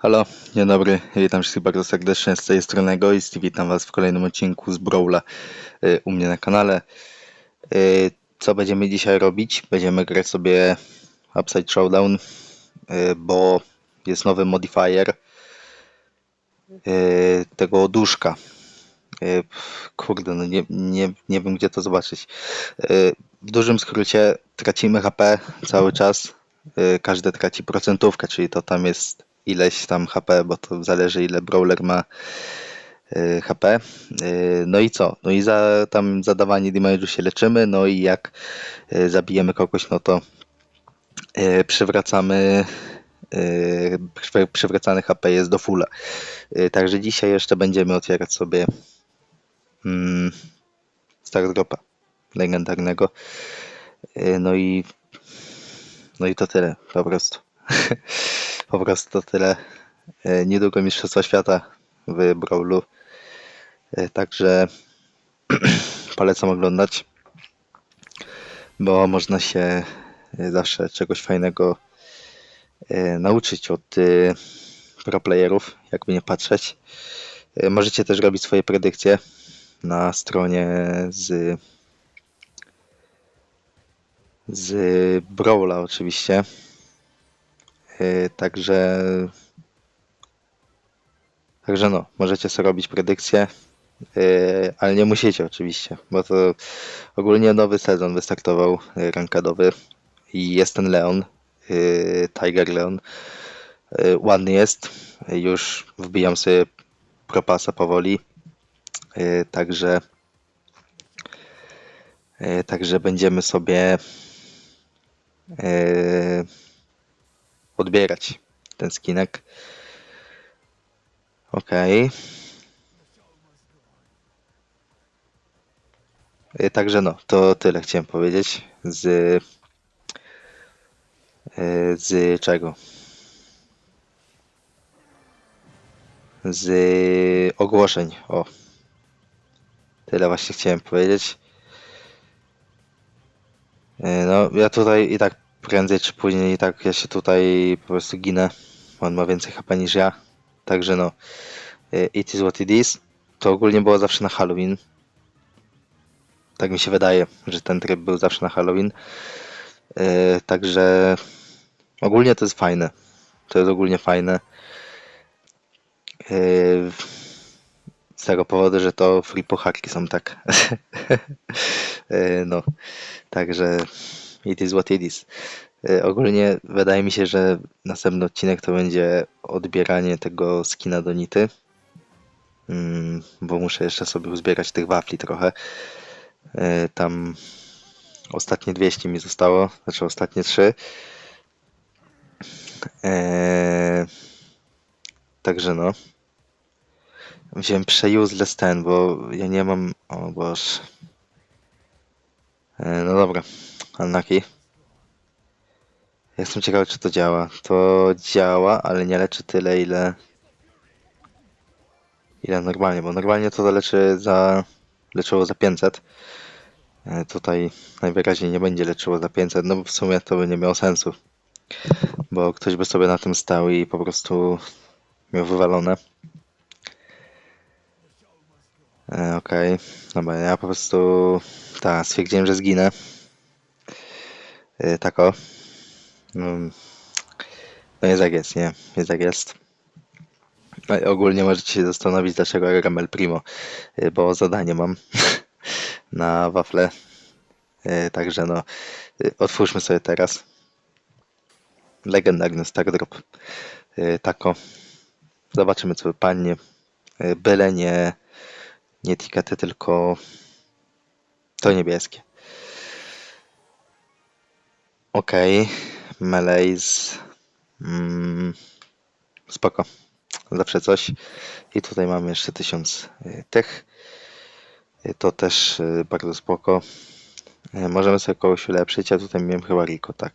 Halo, dzień dobry, witam wszystkich bardzo serdecznie z tej strony Egoist i witam Was w kolejnym odcinku z Brawla y, u mnie na kanale. Y, Co będziemy dzisiaj robić? Będziemy grać sobie Upside Showdown, y, bo jest nowy modifier tego duszka. Kurde, no nie, nie, nie wiem gdzie to zobaczyć. W dużym skrócie tracimy HP cały czas. Każdy traci procentówkę, czyli to tam jest ileś tam HP, bo to zależy ile brawler ma y, HP. Y, No i co? No i za tam zadawanie damage'u się leczymy, no i jak y, zabijemy kogoś, no to przywracamy przy- przywracany HP jest do fulla. Także dzisiaj jeszcze będziemy otwierać sobie mm, Star Dropa legendarnego. No i no i to tyle po prostu. po prostu to tyle. Y, Niedługo Mistrzostwa Świata w Brawlu. Y, Także polecam oglądać, bo można się y, zawsze czegoś fajnego nauczyć od y, pro playerów, jakby nie patrzeć. Możecie też robić swoje predykcje na stronie z z Brawla oczywiście. Y, Także Także no, możecie sobie robić predykcje, yy, ale nie musicie oczywiście, bo to ogólnie nowy sezon wystartował yy, rankadowy i jest ten Leon, Tiger Leon. Ładny jest, już wbijam sobie propasa powoli, także także będziemy sobie odbierać ten skinek. Okej. Y, Także no, to tyle chciałem powiedzieć z y, z czego? Z ogłoszeń. O. Tyle właśnie chciałem powiedzieć. Y, No, ja tutaj i tak prędzej czy później tak ja się tutaj po prostu ginę. On ma więcej HP niż ja. Także no, y, it is what it is. To ogólnie było zawsze na Halloween. Tak mi się wydaje, że ten tryb był zawsze na Halloween. Yy, Także ogólnie to jest fajne. To jest ogólnie fajne. Yy, Z tego powodu, że to free pucharki są tak. No, także it is what it is. Ogólnie wydaje mi się, że następny odcinek to będzie odbieranie tego skina do nity. Mm, Bo muszę jeszcze sobie uzbierać tych wafli trochę. Yy, Tam ostatnie 200 mi zostało, znaczy ostatnie 3. Eee, także no. Wziąłem przeuseless ten, bo ja nie mam. O Boże. Eee, no dobra, unlucky. Jestem ciekawy, czy to działa. To działa, ale nie leczy tyle, ile. Ile normalnie, bo normalnie to leczy za. Leczyło za 500. E, Tutaj najwyraźniej nie będzie leczyło za 500, no bo w sumie to by nie miało sensu. Bo ktoś by sobie na tym stał i po prostu miał wywalone. E, Okej, dobra, ja po prostu tak, stwierdziłem, że zginę. E, tak o. No, no jest jak jest, nie? Jest jak jest. No ogólnie możecie się zastanowić, dlaczego ja gram El Primo, e, bo zadanie mam na wafle. E, Także no, otwórzmy sobie teraz. Legendarny Star Drop. E, Tako. Zobaczymy co wypadnie. Byle nie, nie etykiety, tylko to niebieskie. Okej. Meleis. Mm, spoko. Zawsze coś. I tutaj mamy jeszcze tysiąc e, tych. E, To też e, bardzo spoko. E, Możemy sobie kogoś ulepszyć. Ja tutaj miałem chyba Rico, tak.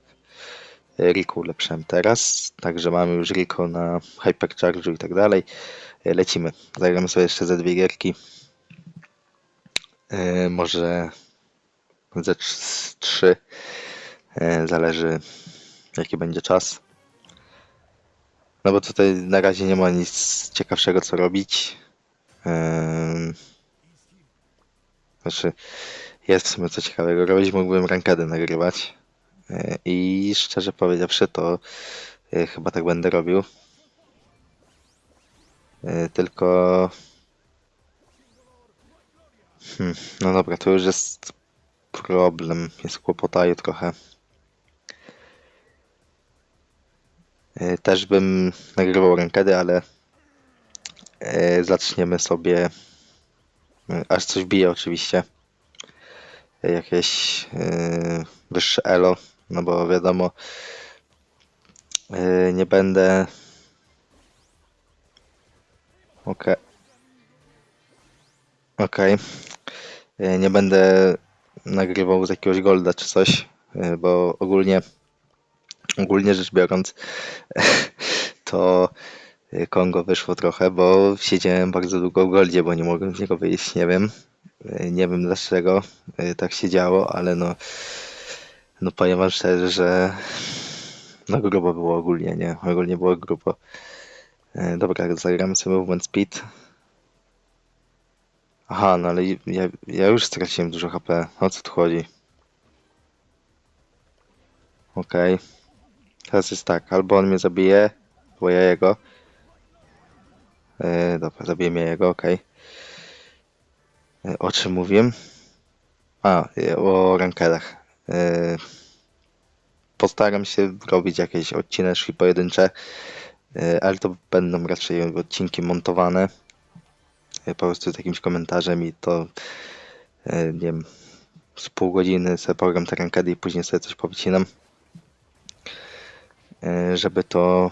E, Rico ulepszyłem teraz. Także mamy już Rico na Hypercharge'u i tak dalej. Lecimy. Zagramy sobie jeszcze ze dwie gierki. Może ze trz- trzy. E, Zależy jaki będzie czas. No bo tutaj na razie nie ma nic ciekawszego co robić. Znaczy, jest w sumie co ciekawego robić, mógłbym rankedy nagrywać. Yy, I szczerze powiedziawszy, to yy, chyba tak będę robił. Tylko. Hmm, no dobra, to już jest problem. Jest kłopotaju trochę. Yy, Też bym nagrywał rankedy, ale yy, zaczniemy sobie. yy, Aż coś bije oczywiście. Jakieś wyższe elo, no bo wiadomo, nie będę. Okej. Okej. Yy, Nie będę nagrywał z jakiegoś golda czy coś, bo ogólnie ogólnie rzecz biorąc to Kongo wyszło trochę, bo siedziałem bardzo długo w goldzie, bo nie mogłem z niego wyjść, nie wiem. Nie wiem dlaczego yy, tak się działo, ale no no powiem wam szczerze, że no grubo było ogólnie, nie? Ogólnie było grubo. Yy, Dobra, zagramy sobie movement speed. Aha, no ale ja, ja już straciłem dużo HP. O co tu chodzi? Okej. Teraz jest tak, albo on mnie zabije, albo ja jego. Yy, dobra, zabiję mnie jego, okej. Yy, O czym mówiłem? A, yy, o rankedach. Yy, postaram się robić jakieś odcineczki pojedyncze, ale to będą raczej odcinki montowane. Po prostu z jakimś komentarzem i to, nie wiem, z pół godziny sobie program te rankedy i później sobie coś powycinam. Yy, żeby to,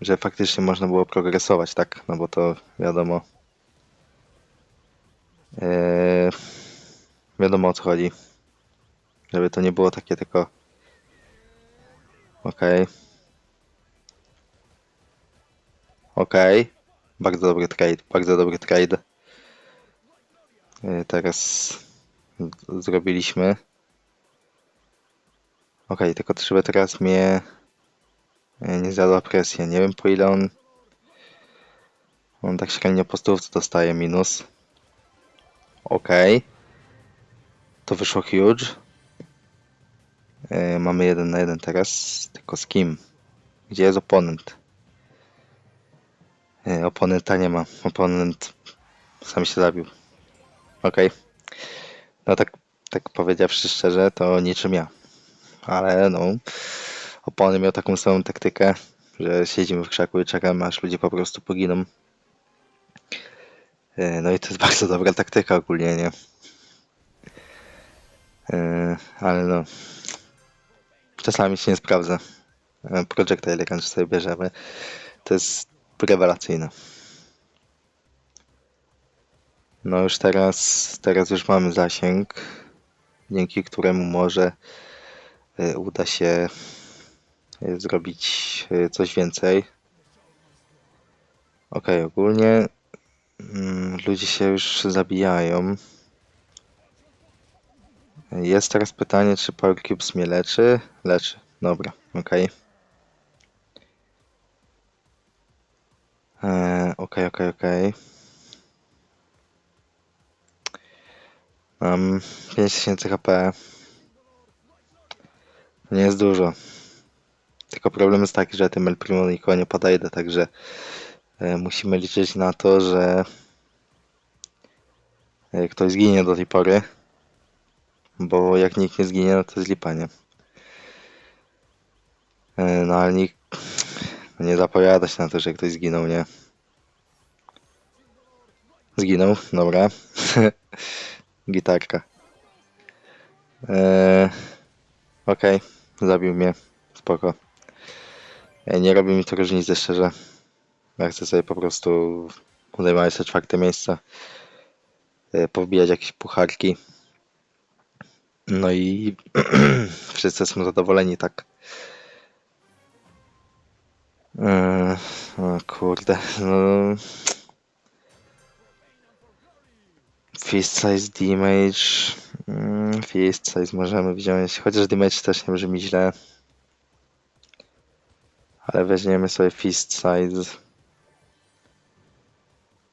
że faktycznie można było progresować, tak? No bo to wiadomo. Yy, wiadomo o co chodzi. Żeby to nie było takie tylko. Okej. Okej. Bardzo dobry trade, bardzo dobry trade. Yy, teraz zrobiliśmy. Okej, tylko żeby teraz mnie nie zjadła presja. Nie wiem po ile on. On tak średnio po stówce dostaje minus. Okej. To wyszło huge. Yy, mamy jeden na jeden teraz. Tylko z kim? Gdzie jest oponent? Yy, oponenta nie ma. Oponent sam się zabił. Okej. No tak, tak powiedziawszy szczerze, to niczym ja. Ale no, opony miał taką samą taktykę, że siedzimy w krzaku i czekamy, aż ludzie po prostu poginą. Yy, No i to jest bardzo dobra taktyka ogólnie, nie? Yy, Ale no, czasami się nie sprawdza. Yy, Projectile Gun sobie bierzemy. To jest rewelacyjne. No już teraz, teraz już mamy zasięg, dzięki któremu może uda się zrobić y, coś więcej. Okej, ogólnie mm, ludzie się już zabijają. Jest teraz pytanie, czy Power Cubes mnie leczy? Leczy. Dobra, okej. Eee, Okej, okej, okej. Mam 5000 HP. Nie jest dużo. Tylko problem jest taki, że tym El Primo nikogo nie podejdę, także e, musimy liczyć na to, że e, ktoś zginie do tej pory. Bo jak nikt nie zginie, no to jest lipa, nie? E, No ale nikt nie zapowiada się na to, że ktoś zginął, nie? Zginął, dobra. Gitarka. Eee, Okej, zabił mnie. Spoko. Ej, nie robi mi to różnicy, szczerze. Ja chcę sobie po prostu zajmować te czwarte miejsce. E, powbijać jakieś pucharki. No i wszyscy są zadowoleni, tak. Eee, o kurde, no. Fist size damage. Mm, Fist size możemy wziąć, chociaż damage też nie brzmi źle. Ale weźmiemy sobie fist size.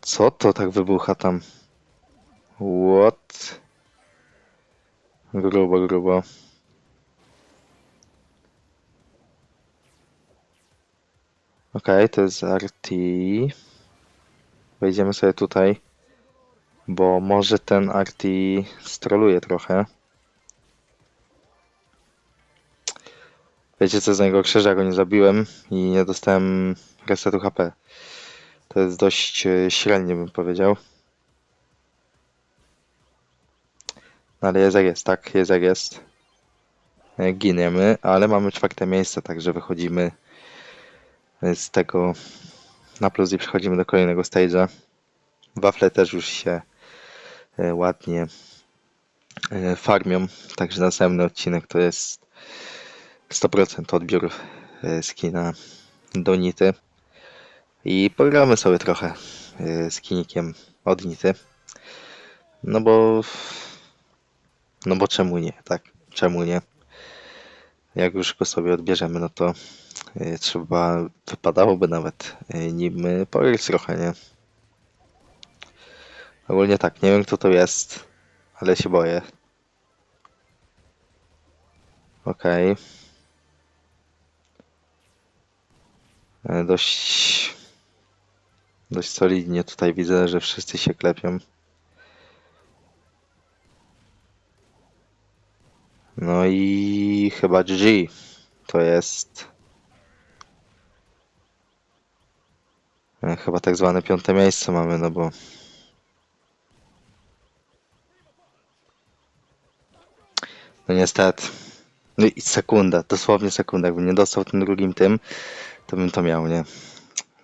Co to tak wybucha tam? What? Grubo, grubo. Okej, to jest RT. Wejdziemy sobie tutaj, bo może ten RT stroluje trochę. Wiecie co najgorsze, że ja go nie zabiłem i nie dostałem resetu HP. To jest dość e, średnie bym powiedział. No ale jest jak jest, tak? Jest jak jest. E, Giniemy, ale mamy czwarte miejsce, także wychodzimy z tego na plus i przechodzimy do kolejnego stage'a. Wafle też już się e, ładnie farmią, także następny odcinek to jest 100% odbiór e, skina Donity. I pogramy sobie trochę e, z kinikiem od Nity. No bo. No bo czemu nie, tak? Czemu nie? Jak już go sobie odbierzemy, no to e, trzeba, wypadałoby nawet nim pograć trochę, nie? Ogólnie tak, nie wiem kto to jest, ale się boję. Okej. E, Dość, dość solidnie tutaj widzę, że wszyscy się klepią. No i chyba GG to jest e, chyba tak zwane piąte miejsce mamy, no bo no niestety. No i sekunda, dosłownie sekunda. Jakbym nie dostał tym drugim tym, to bym to miał, nie?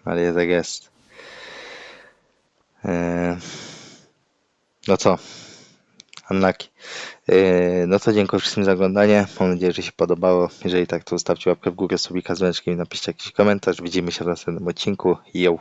Ale jest jak jest. Eee, No co? Unlucky. Eee, No to dziękuję wszystkim za oglądanie. Mam nadzieję, że się podobało. Jeżeli tak, to zostawcie łapkę w górę, subika z dzwoneczkiem i napiszcie jakiś komentarz. Widzimy się w następnym odcinku. Yo!